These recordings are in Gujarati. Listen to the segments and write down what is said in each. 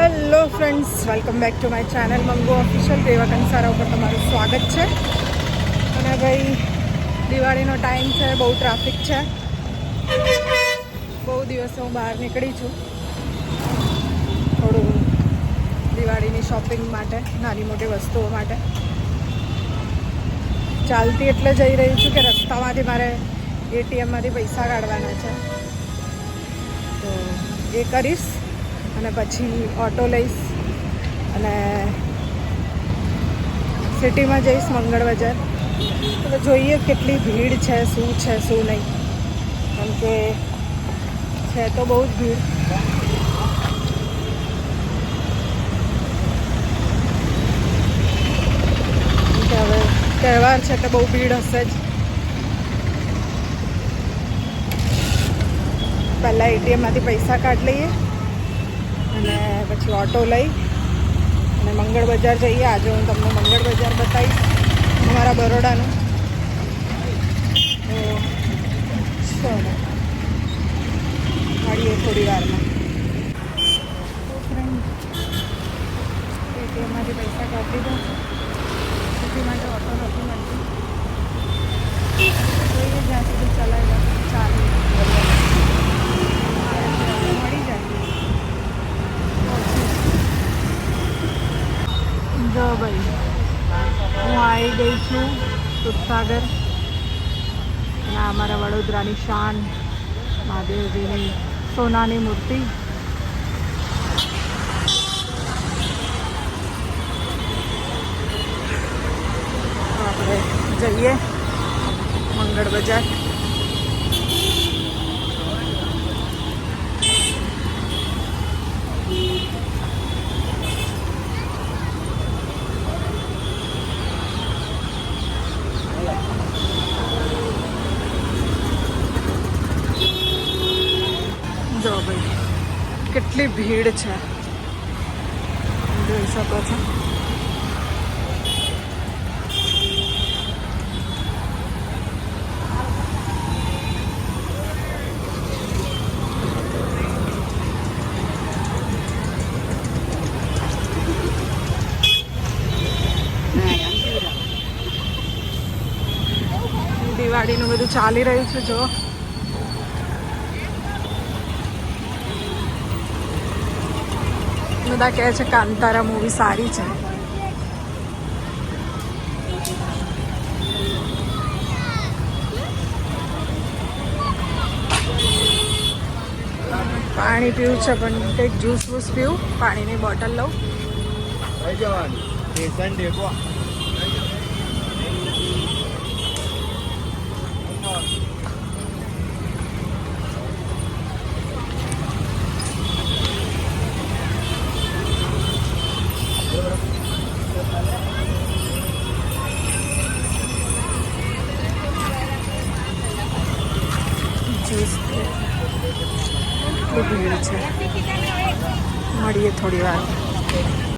Hello friends, welcome back to my channel Mango Official Deva Kansara ઉપર તમારું સ્વાગત છે. અને ભાઈ, દિવાળીનો ટાઈમ છે, બહુ ટ્રાફિક છે. બહુ દિવસે હું બહાર નીકળી છું. થોડું દિવાળીની શોપિંગ માટે, નાની મોટી વસ્તુઓ માટે. ચાલતી એટલે જઈ રહી છું કે રસ્તામાંથી મારે એટીએમમાંથી પૈસા કાઢવાના છે. તો એ કરીશ. અને પછી ઓટો લઈશ. અને સિટીમાં જઈશ મંગળ બજાર. તો જોઈએ કેટલી ભીડ છે, શું છે, શું નહીં. કેમ કે છે તો બહુ જ ભીડ. હવે તહેવાર છે એટલે બહુ ભીડ હશે જ. પહેલાં એટીએમમાંથી પૈસા કાઢ લઈએ. અને પછી ઓટો લઈ. અને મંગળ બજાર જઈએ. આજે હું તમને મંગળ બજાર બતાવીશ. અમારા બરોડાનું. તો મળીએ થોડી વારમાં. એટીએમમાંથી પૈસા કાઢી દો સુધી માટે ઓટો નથી મળતી. જોઈએ જ્યાં સુધી ચલાવી ચાલે મળી જાય જો ભાઈ હું આવી ગઈ છું દૂધસાગર અને અમારા વડોદરાની શાન મહાદેવજીની સોનાની મૂર્તિ. આપણે જઈએ મંગળ બજાર. જો ભાઈ કેટલી ભીડ છે. જોઈ શકો છો. દિવાળીનું બધું ચાલી રહ્યું છે જો. બધા કહે છે કાંતારા મૂવી સારી છે. પાણી પીવું છે, પણ કંઈક જ્યુસ વૂસ પીવું. પાણીની બોટલ લઉં. જવાનું. ભીડ છે. મળીએ થોડી વાર.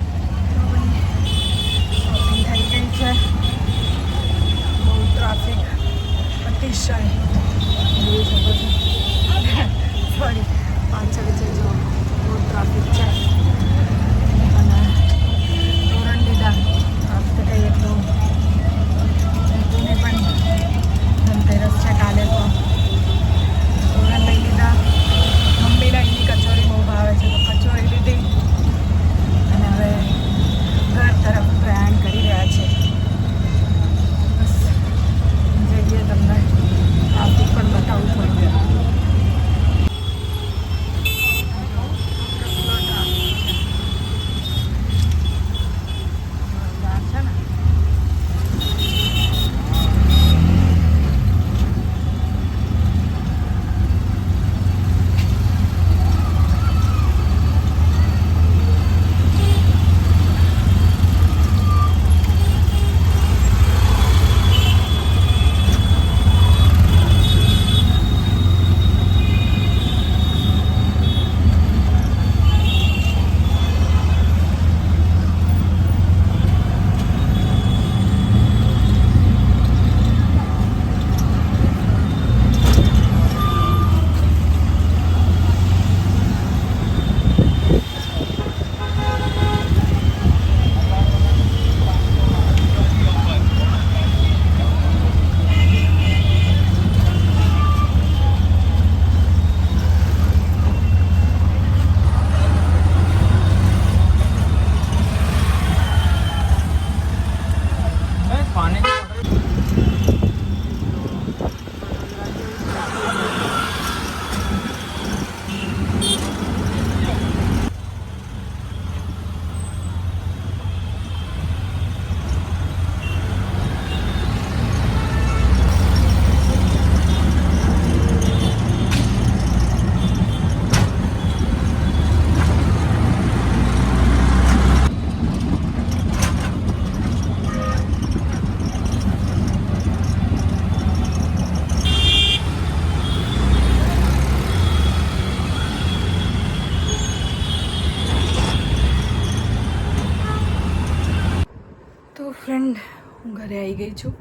આવી ગઈ છું.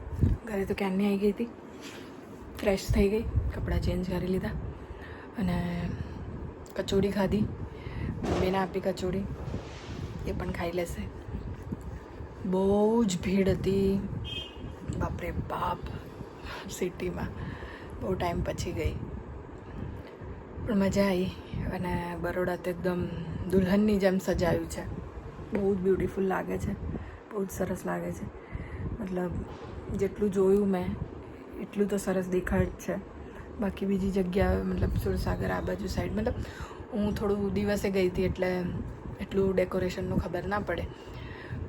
ઘરે તો ક્યારની આવી ગઈ હતી? ફ્રેશ થઈ ગઈ. કપડાં ચેન્જ કરી લીધા. અને કચોડી ખાધી. મમ્મીને આપી કચોડી એ પણ ખાઈ લેશે. બહુ જ ભીડ હતી. બાપરે બાપ. સિટીમાં. બહુ ટાઈમ પછી ગઈ. પણ મજા આવી અને બરોડા તો એકદમ દુલ્હનની જેમ સજાયું છે. બહુ જ બ્યુટિફુલ લાગે છે. બહુ જ સરસ લાગે છે. મતલબ જેટલું જોયું મેં, એટલું તો સરસ દેખાડ છે. બાકી બીજી જગ્યા, મતલબ સુરસાગર આ બાજુ સાઈડ મતલબ હું થોડું દિવસે ગઈ હતી એટલે એટલું ડેકોરેશનનું ખબર ના પડે.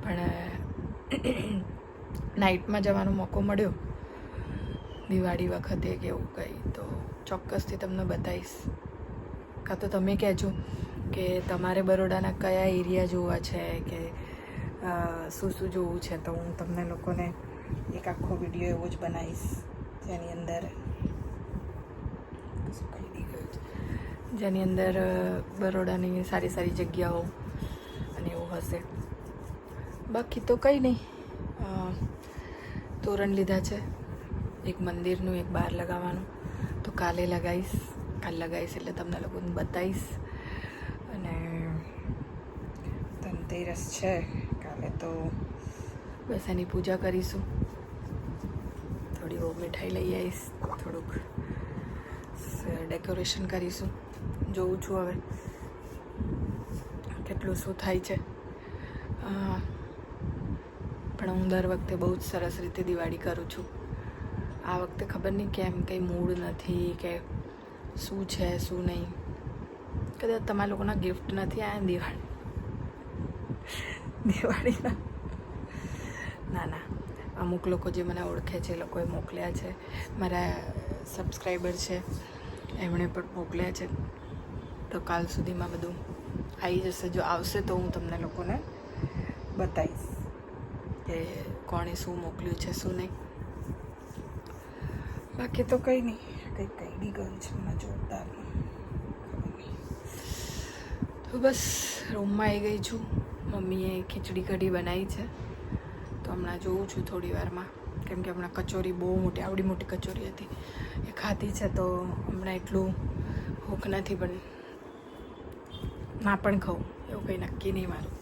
પણ નાઇટમાં જવાનો મોકો મળ્યો. દિવાળી વખતે કે એવું કંઈ, તો ચોક્કસથી તમને બતાવીશ કાં તો તમે કહેજો કે તમારે બરોડાના કયા એરિયા જોવા છે કે શું શું જોવું છે તો હું તમને લોકોને એક આખો વીડિયો એવો જ બનાવીશ જેની અંદર જેની અંદર બરોડાની સારી સારી જગ્યાઓ અને એવું હશે. બાકી તો કંઈ નહીં. તોરણ લીધા છે. એક મંદિરનું, એક બહાર લગાવવાનું. તો કાલે લગાવીશ. કાલે લગાવીશ એટલે તમને લોકોને બતાવીશ. અને ધનતેરસ છે. તો બસ એની પૂજા કરીશું. થોડી બહુ મીઠાઈ લઈ આવીશ, થોડુંક ડેકોરેશન કરીશું. જોઉં છું હવે કેટલું શું થાય છે. પણ હું દર વખતે બહુ જ સરસ રીતે દિવાળી કરું છું. આ વખતે ખબર નહીં કેમ કંઈ મૂડ નથી કે શું છે, શું નહીં. કદાચ તમારા લોકોના ગિફ્ટ નથી આવ્યા દિવાળી. દિવાળીના. ના ના. અમુક લોકો જે મને ઓળખે છે એ લોકોએ મોકલ્યા છે. મારા સબસ્ક્રાઈબર છે. એમણે પણ મોકલ્યા છે. તો કાલ સુધીમાં બધું આવી જશે. જો આવશે તો હું તમને લોકોને બતાવીશ કે કોણે શું મોકલ્યું છે, શું નહીં. બાકી તો કંઈ નહીં. કંઈ કહી બી ગયું છે મને જોરદાર. તો બસ રૂમમાં આવી ગઈ છું. મમ્મીએ ખીચડી કઢી બનાવી છે. તો હમણાં જોઉં છું થોડી વારમાં. કેમ કે હમણાં કચોરી બહુ મોટી, આવડી મોટી કચોરી હતી. એ ખાધી છે તો હમણાં એટલું ભૂખ નથી, પણ ના પણ ખાઉં. એવું કંઈ નક્કી નહીં મારું.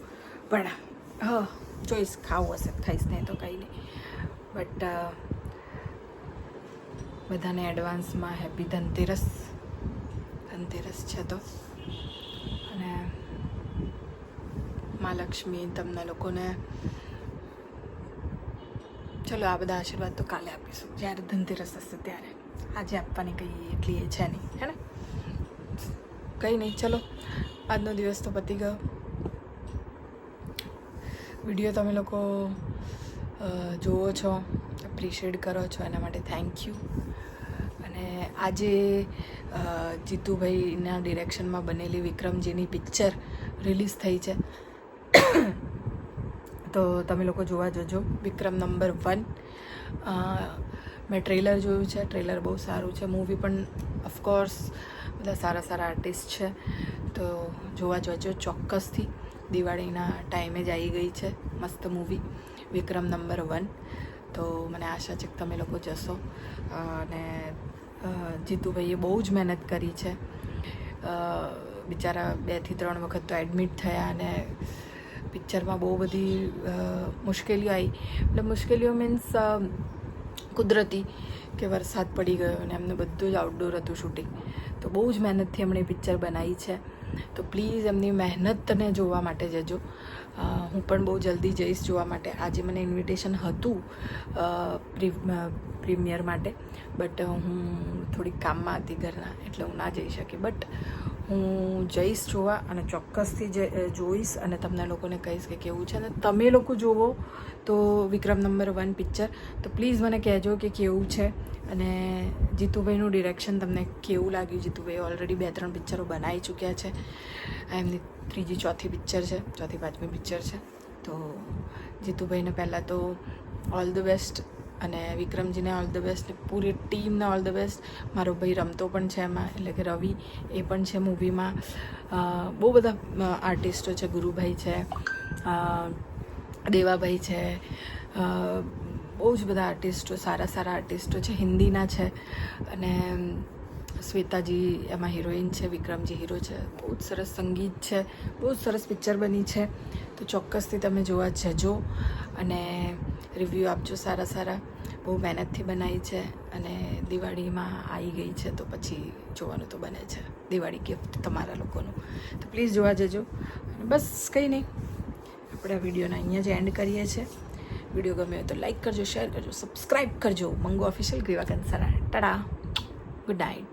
પણ હા, જોઈશ, ખાવું હશે, ખાઈશ, નહીં તો કંઈ નહીં. બટ બધાને એડવાન્સમાં હેપી ધનતેરસ ધનતેરસ છે તો. અને મા લક્ષ્મી તમને લોકોને. ચલો, આ બધા આશીર્વાદ તો કાલે આપીશું. જ્યારે ધનતેરસ હશે ત્યારે. આજે આપવાની કંઈ એટલી એ છે નહીં હે ને કંઈ નહીં, ચલો. આજનો દિવસ તો પતી ગયો. વીડિયો તમે લોકો જુઓ છો, એપ્રિશિએટ કરો છો, એના માટે થેન્ક યુ. અને આજે જીતુભાઈના ડિરેક્શનમાં બનેલી વિક્રમજીની પિક્ચર રિલીઝ થઈ છે. તો તમે લોકો જોવા જજો. Vikram number one. મેં ટ્રેલર જોયું છે. ટ્રેલર બહુ સારું છે. મૂવી પણ ઓફકોર્સ બધા સારા સારા આર્ટિસ્ટ છે. તો જોવા જજો ચોક્કસથી. દિવાળીના ટાઈમે જ આવી ગઈ છે. મસ્ત મૂવી. વિક્રમ નંબર વન. તો મને આશા છે કે તમે લોકો જશો. અને જીતુભાઈએ બહુ જ મહેનત કરી છે. બિચારા બેથી ત્રણ વખત તો એડમિટ થયા અને પિક્ચરમાં બહુ બધી મુશ્કેલીઓ આવી એટલે મુશ્કેલીઓ મીન્સ કુદરતી કે વરસાદ પડી ગયો અને એમને બધું જ આઉટડોર હતું શૂટિંગ તો બહુ જ મહેનતથી એમણે પિક્ચર બનાવી છે. તો પ્લીઝ એમની મહેનતને જોવા માટે જજો. હું પણ બહુ જલ્દી જઈશ જોવા માટે. આજે મને ઇન્વિટેશન હતું પ્રીમિયર માટે. બટ હું થોડીક કામમાં હતી ઘરના, એટલે હું ના જઈ શકી. બટ હું જઈશ જોવા અને ચોક્કસથી જોઈશ અને તમને લોકોને કહીશ કે કેવું છે. અને તમે લોકો જુઓ તો વિક્રમ નંબર વન પિક્ચર. તો પ્લીઝ મને કહેજો કે કેવું છે અને જીતુભાઈનું ડિરેક્શન તમને કેવું લાગ્યું? જીતુભાઈ ઓલરેડી બે ત્રણ પિક્ચરો બનાવી ચૂક્યા છે. એમની ત્રીજી, ચોથી પિક્ચર છે, ચોથી, પાંચમી પિક્ચર છે. તો જીતુભાઈને પહેલાં તો ઓલ ધ બેસ્ટ અને વિક્રમજીને ઓલ ધ બેસ્ટ પૂરી ટીમને ઓલ ધ બેસ્ટ મારો ભાઈ રમતો પણ છે એમાં, એટલે કે રવિ એ પણ છે મૂવીમાં બહુ બધા આર્ટિસ્ટો છે, ગુરુભાઈ છે દેવાભાઈ છે બહુ જ બધા આર્ટિસ્ટો સારા સારા આર્ટિસ્ટો છે, હિન્દીના છે. અને શ્વેતાજી એમાં હિરોઈન છે, વિક્રમજી હીરો છે. બહુ જ સરસ સંગીત છે, બહુ જ સરસ પિક્ચર બની છે. તો ચોક્કસથી તમે જોવા જજો. અને રિવ્યૂ આપજો સારા સારા. બહુ મહેનતથી બનાવી છે અને દિવાળીમાં આવી ગઈ છે તો પછી જોવાનું તો બને છે. દિવાળી ગિફ્ટ તમારા લોકોનું. તો પ્લીઝ જોવા જજો. અને બસ કંઈ નહીં. આપણે આ વિડીયોને અહીંયા જ એન્ડ કરીએ છીએ. વીડિયો ગમે હોય તો લાઈક કરજો શેર કરજો સબસ્ક્રાઈબ કરજો. મંગો ઓફિશિયલ ગ્રીવા કંસરા ટડા ગુડ નાઇટ